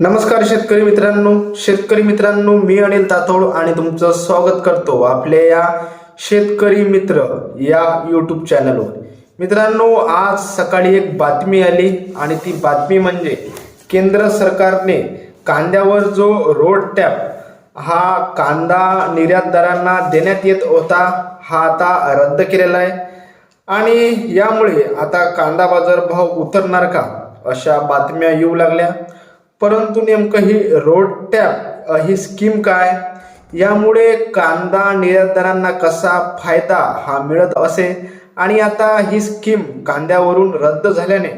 नमस्कार शेतकरी मित्रांनो. शेतकरी मित्रांनो मी अनिल तातोड आणि तुमचं स्वागत करतो आपल्या या शेतकरी मित्र या यूट्यूब चॅनलवर मित्रांनो आज सकाळी एक बातमी आली आणि ती बातमी म्हणजे केंद्र सरकारने कांद्यावर जो रोड टॅप हा कांदा निर्यातदारांना देण्यात येत होता हा आता रद्द केलेला आहे. आणि यामुळे आता कांदा बाजार भाव उतरणार का अशा बातम्या येऊ लागल्या. परंतु नेमकं ही रोड टॅप ही स्कीम काय? यामुळे कांदा निर्यातदारांना कसा फायदा हा मिळत असे? आणि आता ही स्कीम कांद्यावरून रद्द झाल्याने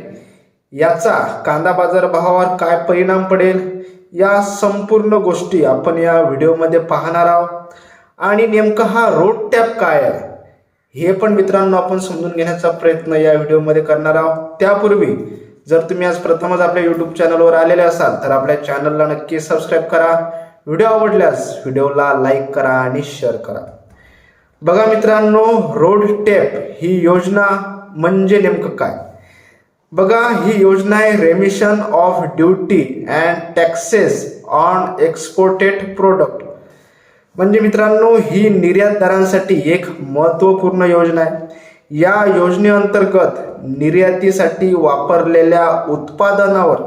याचा कांदा बाजार भावावर काय परिणाम पडेल? या संपूर्ण गोष्टी आपण या व्हिडिओमध्ये पाहणार आहोत. आणि नेमका हा रोड टॅप काय आहे? हे पण मित्रांनो आपण समजून घेण्याचा प्रयत्न या व्हिडिओमध्ये करणार आहोत. त्यापूर्वी जर तुम्ही आज प्रथमच आपल्या युट्यूब चॅनलवर आलेले असाल तर आपल्या चॅनलला नक्की सबस्क्राईब करा. व्हिडिओ आवडल्यास व्हिडिओला लाईक करा आणि शेअर करा. बघा मित्रांनो रोड टेप ही योजना म्हणजे नेमकं काय? बघा ही योजना आहे remission of duty and taxes on exported product म्हणजे मित्रांनो ही निर्यातदारांसाठी एक महत्त्वपूर्ण योजना आहे. या योजनेअंतर्गत निर्यातीसाठी वापरलेल्या उत्पादनावर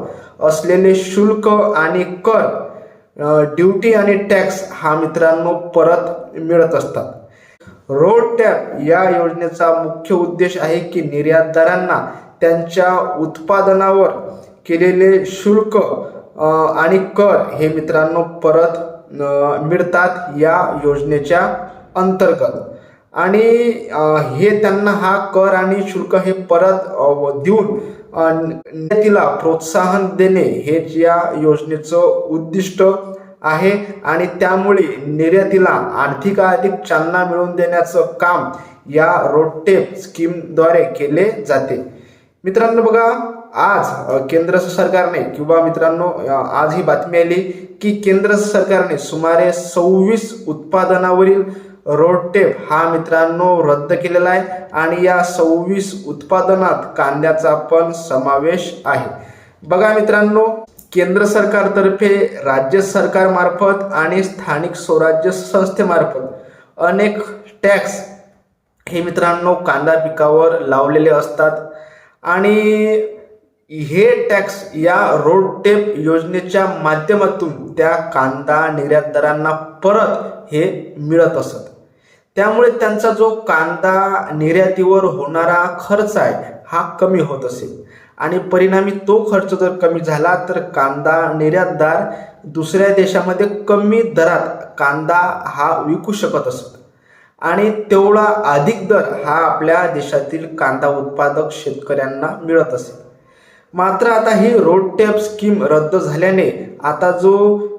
असलेले शुल्क आणि कर ड्युटी आणि टॅक्स हा मित्रांनो परत मिळत असतात. रोड टॅप या योजनेचा मुख्य उद्देश आहे की निर्यातदारांना त्यांच्या उत्पादनावर केलेले शुल्क आणि कर हे मित्रांनो परत मिळतात या योजनेच्या अंतर्गत. आणि हे त्यांना हा कर आणि शुल्क हे परत देऊन निर्यातीला प्रोत्साहन देणे हे या योजनेचं उद्दिष्ट आहे. आणि त्यामुळे निर्यातीला आर्थिकाधिक चालना मिळवून देण्याचं काम या रोडटेप स्कीमद्वारे केले जाते. मित्रांनो बघा आज केंद्र सरकारने किंवा मित्रांनो आज ही बातमी आली की केंद्र सरकारने सुमारे सव्वीस उत्पादनावरील रोड टेप हा मित्रांनो रद्द केलेला आहे आणि या सव्वीस उत्पादनात कांद्याचा पण समावेश आहे. बघा मित्रांनो केंद्र सरकारतर्फे राज्य सरकारमार्फत आणि स्थानिक स्वराज्य संस्थेमार्फत अनेक टॅक्स हे मित्रांनो कांदा पिकावर लावलेले असतात. आणि हे टॅक्स या रोड टेप योजनेच्या माध्यमातून त्या कांदा निर्यातदारांना परत हे मिळत असत. त्यामुळे त्यांचा जो कांदा निर्यातीवर होणारा खर्च आहे हा कमी होत असेल. आणि परिणामी तो खर्च जर कमी झाला तर कांदा निर्यातदार दुसऱ्या देशामध्ये कमी दरात कांदा हा विकू शकत असत आणि तेवढा अधिक दर हा आपल्या देशातील कांदा उत्पादक शेतकऱ्यांना मिळत असेल. मात्र आता ही रोड टॅप स्कीम रद्द झाल्याने आता जो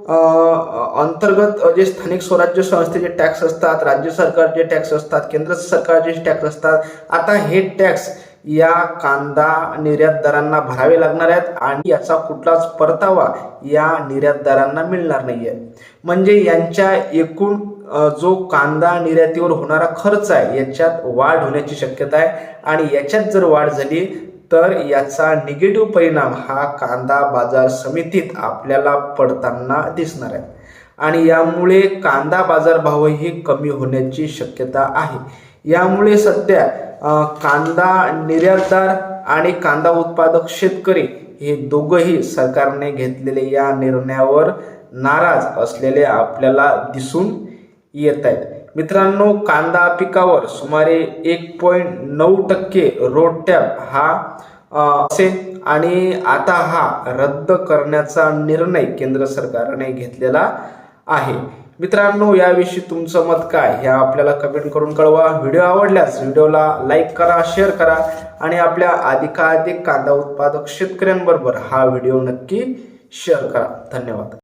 अंतर्गत जे स्थानिक स्वराज्य संस्थेचे टॅक्स असतात राज्य सरकारचे टॅक्स असतात केंद्र सरकारचे टॅक्स असतात आता हे टॅक्स या कांदा निर्यातदारांना भरावे लागणार आहेत आणि याचा कुठलाच परतावा या निर्यातदारांना मिळणार नाहीये. म्हणजे यांच्या एकूण जो कांदा निर्यातीवर होणारा खर्च आहे याच्यात वाढ होण्याची शक्यता आहे आणि याच्यात जर वाढ झाली तर याचा निगेटिव्ह परिणाम हा कांदा बाजार समितीत आपल्याला पडताना दिसणार आहे. आणि यामुळे कांदा बाजारभावही कमी होण्याची शक्यता आहे. यामुळे सध्या कांदा निर्यातदार आणि कांदा उत्पादक शेतकरी हे दोघंही सरकारने घेतलेले या निर्णयावर नाराज असलेले आपल्याला दिसून येत आहेत. मित्रांनो कांदा पिकावर सुमारे एक पॉईंट नऊ टक्के रोड टॅप हा असेल आणि आता हा रद्द करण्याचा निर्णय केंद्र सरकारने घेतलेला आहे. मित्रांनो याविषयी तुमचं मत काय हे आपल्याला कमेंट करून कळवा. व्हिडिओ आवडल्यास व्हिडिओला लाईक करा शेअर करा आणि आपल्या अधिकाधिक कांदा उत्पादक शेतकऱ्यांबरोबर हा व्हिडिओ नक्की शेअर करा. धन्यवाद.